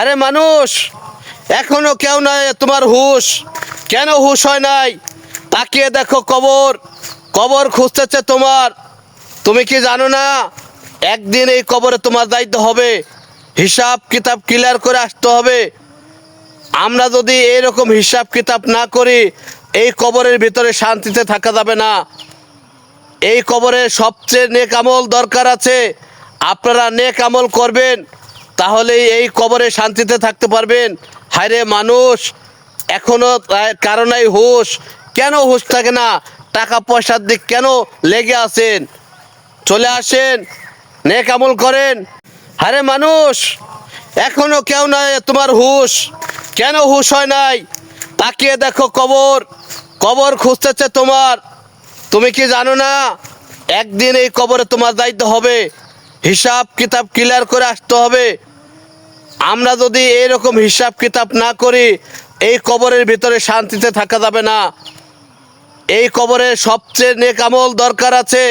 আরে মানুষ, এখনও কেউ নাই তোমার হুশ। কেন হুশ হয় নাই? তাকিয়ে দেখো কবর কবর খুঁজতেছে তোমার। তুমি কি জানো না, একদিন এই কবরে তোমার দায়িত্ব হবে। হিসাব কিতাব ক্লিয়ার করে আসতে হবে। আমরা যদি এরকম হিসাব কিতাব না করি, এই কবরের ভিতরে শান্তিতে থাকা যাবে না। এই কবরে সবচেয়ে নেক আমল দরকার আছে। আপনারা নেক আমল করবেন। তাহলেই এই কবরে শান্তিতে থাকতে পারবেন। হায়রে মানুষ, এখনও কারণে হুশ। কেন হুশ থাকে না? টাকা পয়সার দিক কেন লেগে আছেন? চলে আসেন, নেক আমল করেন। আরে মানুষ, এখনও কেউ নাই তোমার হুশ। কেন হুশ হয় নাই? তাকিয়ে দেখো কবর। কবর খুঁজতেছে তোমার। তুমি কি জানো না? একদিন এই কবরে তোমার দায়িত্ব হবে। হিসাব কিতাব ক্লিয়ার করে আসতে হবে। আমরা যদি এরকম হিসাব কিতাব না করি, এই কবরের ভিতরে শান্তিতে থাকা যাবে না। এই কবরে সবচেয়ে নেকামল দরকার আছে।